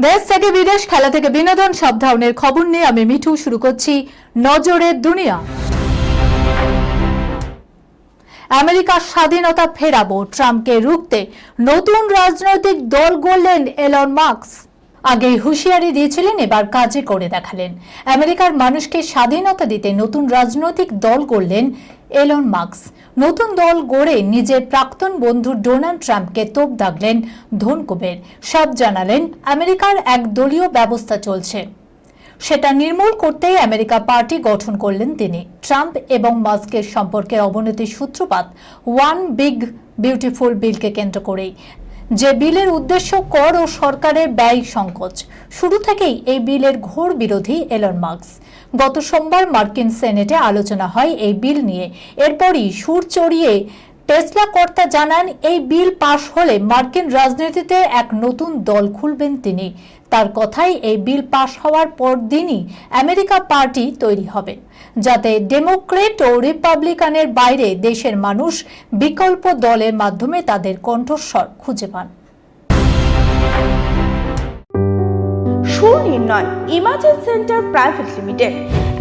দেশ থেকে বিদেশ খেলা থেকে বিনোদন সব ধরনের খবর নিয়ে আমি মিঠু শুরু করছি নজরের দুনিয়া। আমেরিকার স্বাধীনতা ফেরাবো ট্রাম্পকে রুখতে নতুন রাজনৈতিক দল গড়লেন এলন মার্কস আগেই হুঁশিয়ারি দিয়েছিলেন, এবার কাজে করে দেখালেন। আমেরিকার মানুষকে স্বাধীনতা দিতে নতুন রাজনৈতিক দল গড়লেন এলন মার্কস নতুন দল গড়ে নিজের প্রাক্তন বন্ধু ডোনাল্ড ট্রাম্পকে তোপ দাগলেন ধনকুবের। সব জানালেন, আমেরিকার এক দলীয় ব্যবস্থা চলছে। সেটা নির্মূল করতেই আমেরিকা পার্টি গঠন করলেন তিনি। ট্রাম্প এবং মাস্কের সম্পর্কের অবনতির সূত্রপাত, ওয়ান বিগ বিউটিফুল বিলকে কেন্দ্র করেই। যে বিলের উদ্দেশ্য কর ও সরকারের ব্যয় সংকোচ। শুরু থেকেই এই বিলের ঘোর বিরোধী এলন মার্কস গত সোমবার মার্কিন সেনেটে আলোচনা হয় এই বিল নিয়ে। এরপরই সুর চড়িয়ে টেসলা কর্তা জানান, এই বিল পাশ হলে মার্কিন রাজনীতিতে এক নতুন দল খুলবেন তিনি। তার কথাই এই বিল পাশ হওয়ার পর দিনই আমেরিকা পার্টি তৈরি হবে, যাতে ডেমোক্রেট ও রিপাবলিকানের বাইরে দেশের মানুষ বিকল্প দলের মাধ্যমে তাদের কণ্ঠস্বর খুঁজে পান। Sunirnoy imaging center private limited.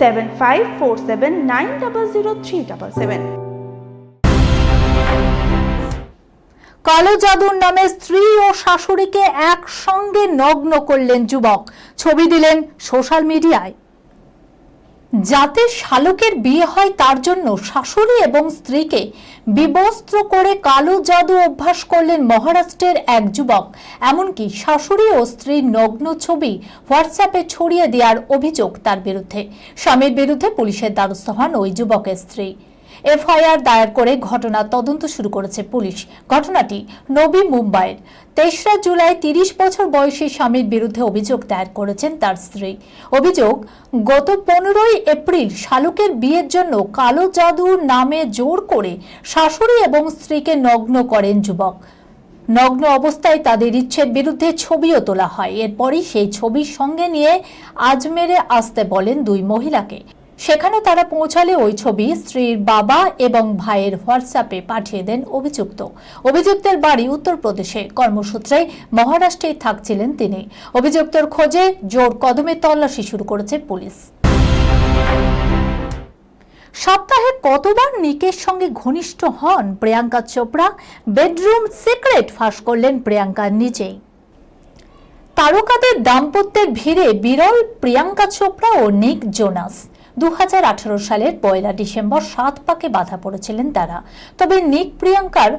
seven five four seven nine double zero three double seven কালো জাদুর নামে স্ত্রী ও শাশুড়িকে একসঙ্গে নগ্ন করলেন যুবক। ছবি দিলেন সোশ্যাল মিডিয়ায় যাতে শালুকের বিয়ে হয় তার জন্য শাশুড়ি এবং স্ত্রীকে বিবস্ত্র করে কালো জাদু অভ্যাস করলেন মহারাষ্ট্রের এক যুবক। এমনকি শাশুড়ি ও স্ত্রীর নগ্ন ছবি হোয়াটসঅ্যাপে ছড়িয়ে দেওয়ার অভিযোগ তার বিরুদ্ধে। স্বামীর বিরুদ্ধে পুলিশের দ্বারস্থ হন ওই যুবকের স্ত্রী। এফআইআর দায়ের করে ঘটনা তদন্ত শুরু করেছে পুলিশ। ঘটনাটি নবী মুম্বাইয়ের। তেসরা জুলাই তিরিশ বছর বয়সী স্বামীর বিরুদ্ধে অভিযোগ দায়ের করেছেন তার স্ত্রী। অভিযোগ, গত পনেরোই এপ্রিল শালুকের বিয়ের জন্য কালো জাদুর নামে জোর করে শাশুড়ি এবং স্ত্রীকে নগ্ন করেন যুবক। নগ্ন অবস্থায় তাদের ইচ্ছের বিরুদ্ধে ছবিও তোলা হয়। এরপরই সেই ছবির সঙ্গে নিয়ে আজমেরে আসতে বলেন দুই মহিলাকে। সেখানে তারা পৌঁছালে ওই ছবি স্ত্রীর বাবা এবং ভাইয়ের হোয়াটসঅ্যাপে পাঠিয়ে দেন অভিযুক্ত। অভিযুক্তের বাড়ি উত্তরপ্রদেশে। কর্মসূত্রে মহারাষ্ট্রেই থাকছিলেন তিনি। অভিযুক্তর খোঁজে জোর কদমে তল্লাশি শুরু করেছে পুলিশ। সপ্তাহে কতবার নিকের সঙ্গে ঘনিষ্ঠ হন প্রিয়াঙ্কা চোপড়া? বেডরুম সিক্রেট ফাঁস করলেন প্রিয়াঙ্কা নিজেই। তারকাদের দাম্পত্যের ভিড়ে বিরল প্রিয়াঙ্কা চোপড়া ও নিক জোনাস। দু হাজার আঠারো সালের পয়লা ডিসেম্বর সাত পাকে বাধা পড়েছিলেন তারা। তবে নিক প্রিয়াঙ্কার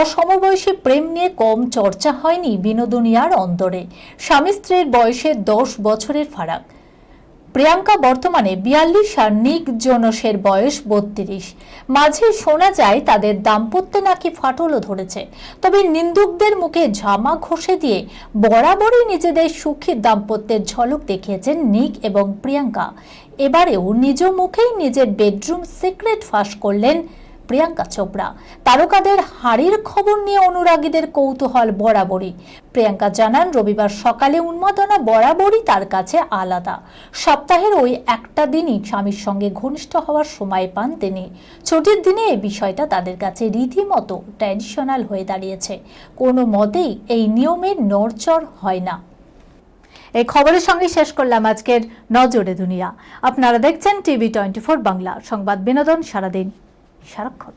অসমবয়সী প্রেম নিয়ে কম চর্চা হয়নি বিনোদনিয়ার অন্তরে স্বামী স্ত্রীর বয়সে দশ বছরের ফারাক। প্রিয়াঙ্কা বর্তমানে বিয়াল্লিশ আর নিক জোনসের বয়স বত্রিশ। মাঝে শোনা যায় তাদের দাম্পত্য নাকি ফাটলও ধরেছে। তবে নিন্দুকদের মুখে ঝামা ঘষে দিয়ে বরাবরই নিজেদের সুখী দাম্পত্যের ঝলক দেখিয়েছেন নিক এবং প্রিয়াঙ্কা। এবারেও নিজ মুখেই নিজের বেডরুম সিক্রেট ফাঁস করলেন প্রিয়াঙ্কা চোপড়া। তারকাদের হাড়ির খবর নিয়ে অনুরাগীদের কৌতূহল বরাবরই। প্রিয়াঙ্কা জানান, রবিবার সকালে উন্মাদনা বরাবরই তার কাছে আলাদা। সপ্তাহের ওই একটা দিনই স্বামীর সঙ্গে ঘনিষ্ঠ হওয়ার সময় পান তিনি। ছুটির দিনে এই বিষয়টা তাদের কাছে রীতিমতো ট্র্যাডিশনাল হয়ে দাঁড়িয়েছে। কোনো মতেই এই নিয়মের নড়চড় হয় না। এই খবরের সঙ্গে শেষ করলাম আজকের নজরে দুনিয়া। আপনারা দেখছেন টিভি টোয়েন্টি ফোর বাংলা। সংবাদ বিনোদন সারাদিন। شرقا